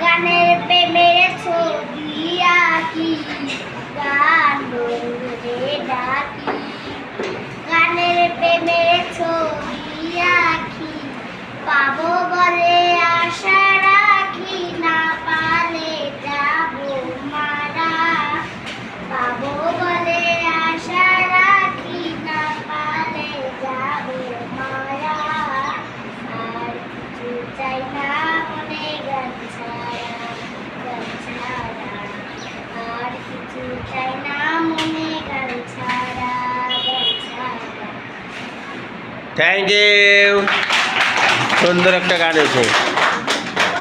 গানের প্রেমের ছবি আঁকি গান ডাকি গানের প্রেমের থ্যাংক ইউ সুন্দর একটা গান হয়েছে